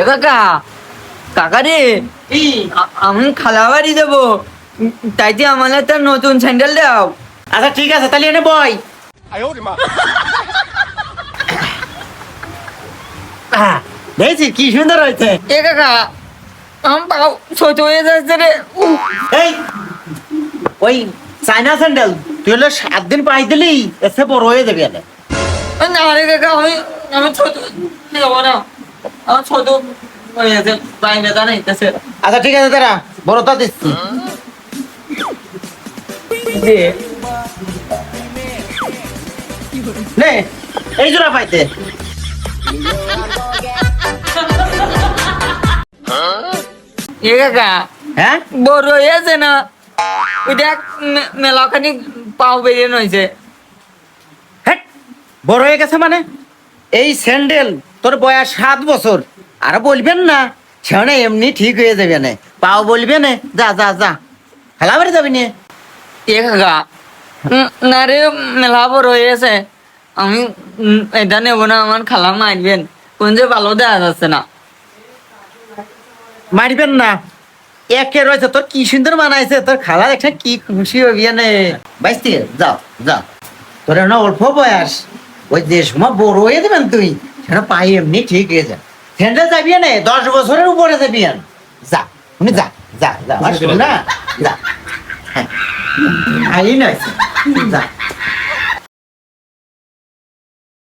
এ কাকা কাকা রে আমি খালা বাড়ি দেবো। উম, তাইতে আমার একটা নতুন স্যান্ডেল দাও। আচ্ছা ঠিক আছে তাহলে এনে বই দেখছি কি সুন্দর হয়েছে। এ কাকা আমার পাও ছোট হয়ে যাচ্ছে রে। এই ওই চাইনা স্যান্ডেল তুই হলো সাত দিন পাই দিলি এসে বড় হয়ে যাবে না রে কাকা আমি আমি ছোট দেবো না। আচ্ছা ঠিক আছে তারা বড়টা দিচ্ছি। নে এই জোড়া পাইতে। এ কাকা হ্যাঁ? বড় হয়েছে না? ওইটা মে- মেলাখানি পাও বেরিয়ে নইছে। হ্যাট বড় হয়ে গেছে মানে? এই স্যান্ডেল তোর বয়স সাত বছর। আর বলবেন না সেখানে এমনি ঠিক হয়ে যাবে না। পাও বলবে না যা যা যা। খেলা বাড়ি যাবি নে। এ কাকা না রে মেলা বড় হয়েছে আমি এটা নেব না আমার খালা মারবেন। কোন যে ভালো দেওয়া যাচ্ছে না। মারবেন না। একে রয়েছে তোর কি সুন্দর মানাইছে তোর খালা দেখে কি খুশি হবি নে। বাইশ থেকে যাও যাও তোর না অল্প বয়স। ওই যে সময় বড় হয়ে দেবেন তুই। সেটা পাই এমনি? ঠিক হয়ে যা স্যান্ডেল যাবি না দশ বছরের উপরে যাবি আন। যা উনি যা যা যা না যা। হ্যাঁ। আই না যা।